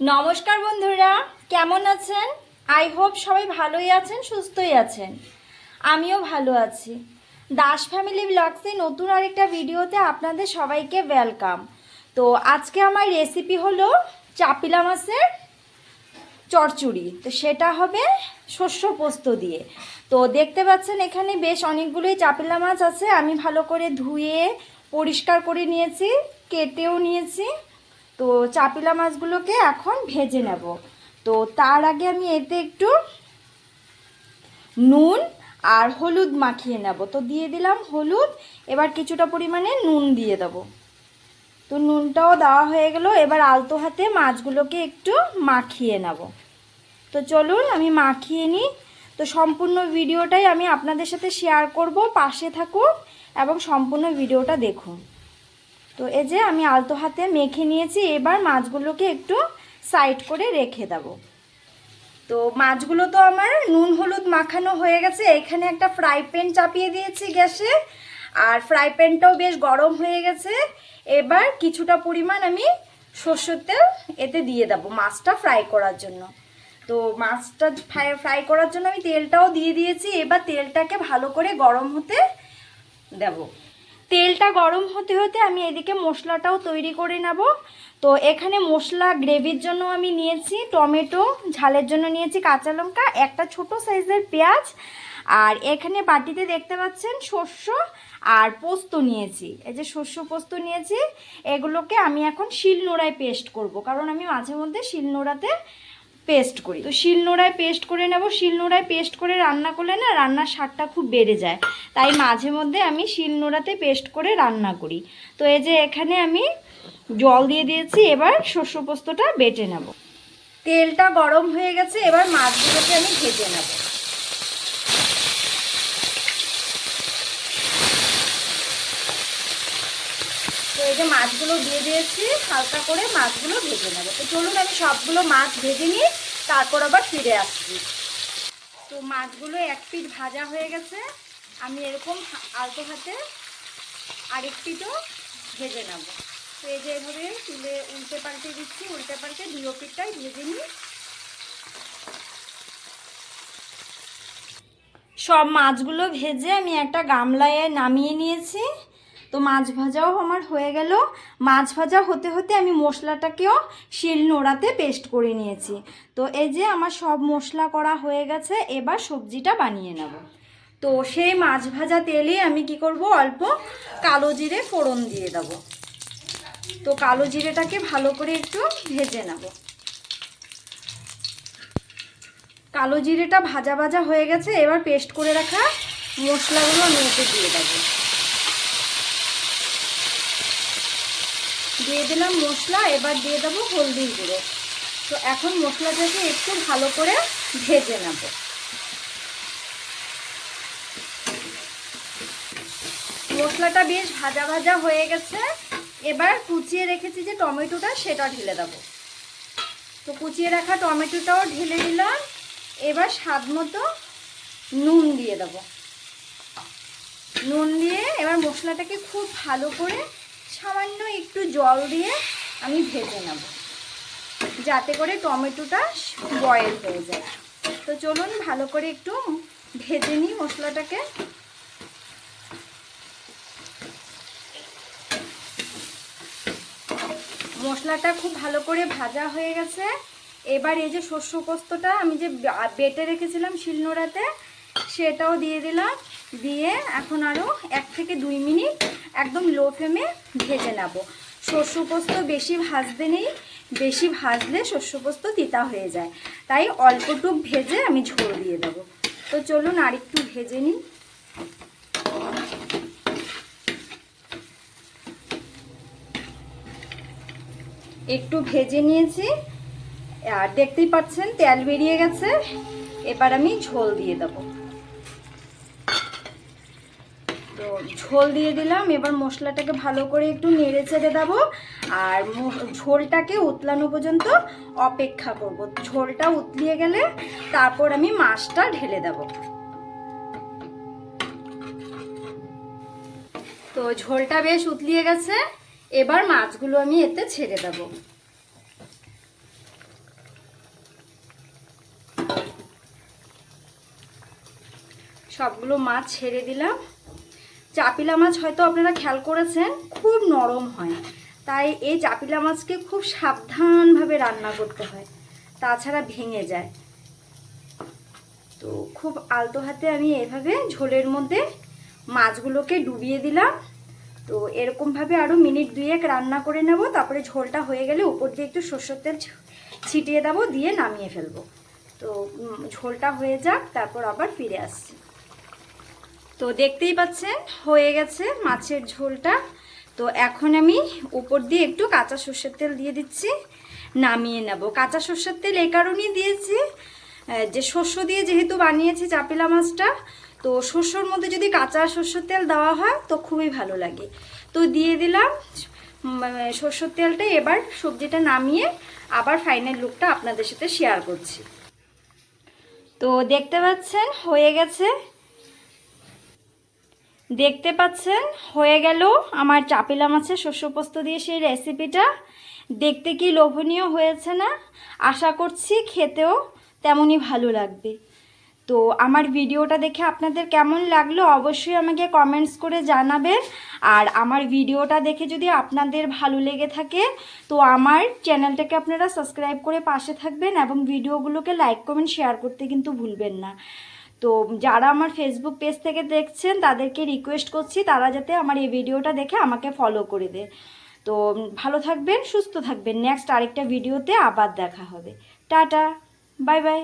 নমস্কার বন্ধুরা, কেমন আছেন? আই হোপ সবাই ভালোই আছেন, সুস্থই আছেন। আমিও ভালো আছি। দাস ফ্যামিলি ব্লগসে নতুন আরেকটা ভিডিওতে আপনাদের সবাইকে ওয়েলকাম তো আজকে আমার রেসিপি হলো চাপিলা মাছের চচ্চড়ি তো সেটা হবে শস্য পোস্ত দিয়ে। তো দেখতে পাচ্ছেন, এখানে বেশ অনেকগুলোই চাপিলা মাছ আছে। আমি ভালো করে ধুয়ে পরিষ্কার করে নিয়েছি, কেটেও নিয়েছি। তো চাপিলা মাছগুলোকে এখন ভেজে নেব। তো তার আগে আমি এতে একটু নুন আর হলুদ মাখিয়ে নেব। তো দিয়ে দিলাম হলুদ, এবার কিছুটা পরিমাণে নুন দিয়ে দেবো। তো নুনটাও দেওয়া হয়ে গেল, এবার আলতো হাতে মাছগুলোকে একটু মাখিয়ে নেব। তো চলুন আমি মাখিয়ে নিই। তো সম্পূর্ণ ভিডিওটাই আমি আপনাদের সাথে শেয়ার করব, পাশে থাকুন এবং সম্পূর্ণ ভিডিওটা দেখুন। তো এই যে আমি আলতো হাতে মেখে নিয়েছি, এবার মাছগুলোকে একটু সাইড করে রেখে দেবো। তো মাছগুলো তো আমার নুন হলুদ মাখানো হয়ে গেছে, এখানে একটা ফ্রাই প্যান চাপিয়ে দিয়েছি গ্যাসে, আর ফ্রাই প্যানটাও বেশ গরম হয়ে গেছে। এবার কিছুটা পরিমাণ আমি সর্ষের তেল এতে দিয়ে দেবো মাছটা ফ্রাই করার জন্য। তো মাছটা ফ্রাই ফ্রাই করার জন্য আমি তেলটাও দিয়ে দিয়েছি, এবার তেলটাকে ভালো করে গরম হতে দেব। তেলটা গরম হতে হতে আমি এদিকে মশলাটাও তৈরি করে নেব। তো এখানে মশলা গ্রেভির জন্য আমি নিয়েছি, টমেটো ঝালের জন্য নিয়েছি কাঁচা লঙ্কা, একটা ছোট সাইজের পেঁয়াজ। আর এখানে বাটিতে দেখতে পাচ্ছেন শস্য আর পোস্ত নিয়েছি। এই যে শস্য পোস্ত নিয়েছি, এগুলোকে আমি এখন শিলনোড়ায় পেস্ট করব। কারণ আমি মাঝে মধ্যে শিলনোড়াতে পেস্ট করি। তো শিলনোড়ায় পেস্ট করে নেব। শিলনোড়ায় পেস্ট করে রান্না করলে না রান্নার স্বাদটা খুব বেড়ে যায়। তাই মাঝে মধ্যে আমি শিলনোড়াতে পেস্ট করে রান্না করি। তো এই যে এখানে আমি জল দিয়ে দিয়েছি, এবার শস্য পোস্তটা বেটে নেব। তেলটা গরম হয়ে গেছে, এবার মাছগুলোকে আমি ভেজে নেব। এই যে মাছগুলো দিয়ে দিয়েছি, হালকা করে মাছগুলো ভেজে নেব। তো চলুন আমি সবগুলো মাছ ভেজে নিই। তারপর আবার ফিরে আসছি। তো মাছগুলো এক পিঠ ভাজা হয়ে গেছে। আমি এরকম আলতো হাতে আরেক পিঠও ভেজে নেব। তো এই যে এভাবে তুলে উল্টে পাল্টে দিচ্ছি, উল্টে পাল্টে দুটো পিঠটাই ভেজে নিই। সব মাছগুলো ভেজে আমি একটা গামলায় নামিয়ে নিয়েছি। তো মাছ ভাজাও আমার হয়ে গেল। মাছ ভাজা হতে হতে আমি মশলাটাকেও শিল নোড়াতে পেস্ট করে নিয়েছি। তো এই যে আমার সব মশলা করা হয়ে গেছে, এবার সবজিটা বানিয়ে নেব। তো সেই মাছ ভাজা তেলে আমি কি করব, অল্প কালো জিরে ফোড়ন দিয়ে দেব। তো কালো জিরেটাকে ভালো করে একটু ভেজে নেব। কালো জিরেটা ভাজা ভাজা হয়ে গেছে, এবার পেস্ট করে রাখা মশলাগুলো আমি দিয়ে দেবো। দিয়ে দিলাম মশলা, এবার দিয়ে দেবো হলদির গুঁড়ো। তো এখন মশলাটাকে একটু ভালো করে ভেজে নেব। মশলাটা বেশ ভাজা ভাজা হয়ে গেছে। এবার কুচিয়ে রেখেছি যে টমেটোটা, সেটা ঢেলে দেব। তো কুচিয়ে রাখা টমেটোটাও ঢেলে দিলাম। এবার স্বাদ মতো নুন দিয়ে দেব। নুন দিয়ে এবার মশলাটাকে খুব ভালো করে সামান্য একটু জল দিয়ে আমি ভেজে নেব। যাতে করে টমেটোটা বয়েল হয়ে যায়। তো চলুন ভালো করে একটু ভেজে নিই মশলাটাকে। মশলাটা খুব ভালো করে ভাজা হয়ে গেছে। এবার এই যে শস্য পোস্তটা আমি যে বেটে রেখেছিলাম শিলনোড়াতে সেটাও দিয়ে দিলাম। দিয়ে এখন আরও এক থেকে দুই মিনিট একদম লো ফ্লেমে ভেজে নেব। শস্য পোস্ত বেশি ভাজতে নেই, বেশি ভাজলে শস্য পোস্ত তিতা হয়ে যায়। তাই অল্পটুক ভেজে আমি ঝোল দিয়ে দেবো। তো চলুন আর একটু ভেজে নিই। একটু ভেজে নিয়েছি। আর দেখতেই পাচ্ছেন, তেল বেরিয়ে গেছে। এবার আমি ঝোল দিয়ে দেবো। তো ঝোল দিয়ে দিলাম। এবার মশলাটাকে ভালো করে একটু নেড়ে চেড়ে দেবো। আর ঝোলটাকে উতলানো পর্যন্ত অপেক্ষা করব। ঝোলটা উতলিয়ে গেলে তারপর আমি মাছটা ঢেলে দেবো। তো ঝোলটা বেশ উতলিয়ে গেছে। এবার মাছগুলো আমি এতে ছেড়ে দেব। সবগুলো মাছ ছেড়ে দিলাম। চাপিলা মাছ হয়তো আপনারা খেয়াল করেছেন, খুব নরম হয়। তাই এই চাপিলা মাছকে খুব সাবধানভাবে রান্না করতে হয়, তাছাড়া ভেঙে যায়। তো খুব আলতো হাতে আমি এভাবে ঝোলের মধ্যে মাছগুলোকে ডুবিয়ে দিলাম। তো এরকমভাবে আরও মিনিট দুয়েক রান্না করে নেব, তারপরে ঝোলটা হয়ে গেলে উপর দিয়ে একটু সর্ষের তেল ছিটিয়ে দেবো, দিয়ে নামিয়ে ফেলব। তো ঝোলটা হয়ে যাক, তারপর আবার ফিরে আসছি। তো দেখতেই পাচ্ছেন, হয়ে গেছে মাছের ঝোলটা। তো এখন আমি উপর দিয়ে একটু কাঁচা সর্ষের তেল দিয়ে দিচ্ছি, নামিয়ে নেব। কাঁচা সর্ষের তেল এই কারণেই দিয়েছি যে শস্য দিয়ে যেহেতু বানিয়েছি চাপিলা মাছটা, তো শস্যর মধ্যে যদি কাঁচা সর্ষের তেল দেওয়া হয় তো খুবই ভালো লাগে। তো দিয়ে দিলাম সর্ষের তেলটা এবার সবজিটা নামিয়ে আবার ফাইনাল লুকটা আপনাদের সাথে শেয়ার করছি। তো দেখতে পাচ্ছেন, হয়ে গেছে। দেখতে পাচ্ছেন, হয়ে গেল আমার চাপিলা মাছের শস্য পোস্ত দিয়ে সেই রেসিপিটা দেখতে কি লোভনীয় হয়েছে না? আশা করছি খেতেও তেমনই ভালো লাগবে। তো আমার ভিডিওটা দেখে আপনাদের কেমন লাগল অবশ্যই আমাকে কমেন্টস করে জানাবেন। আর আমার ভিডিওটা দেখে যদি আপনাদের ভালো লেগে থাকে, তো আমার চ্যানেলটাকে আপনারা সাবস্ক্রাইব করে পাশে থাকবেন এবং ভিডিওগুলোকে লাইক কমেন্ট শেয়ার করতে কিন্তু ভুলবেন না। তো যারা আমার ফেসবুক পেজ থেকে দেখছেন, তাদেরকে রিকোয়েস্ট করছি, তারা যাতে আমার এই ভিডিওটা দেখে আমাকে ফলো করে দেয়। তো ভালো থাকবেন, সুস্থ থাকবেন। নেক্সট আরেকটা ভিডিওতে আবার দেখা হবে। Tata bye bye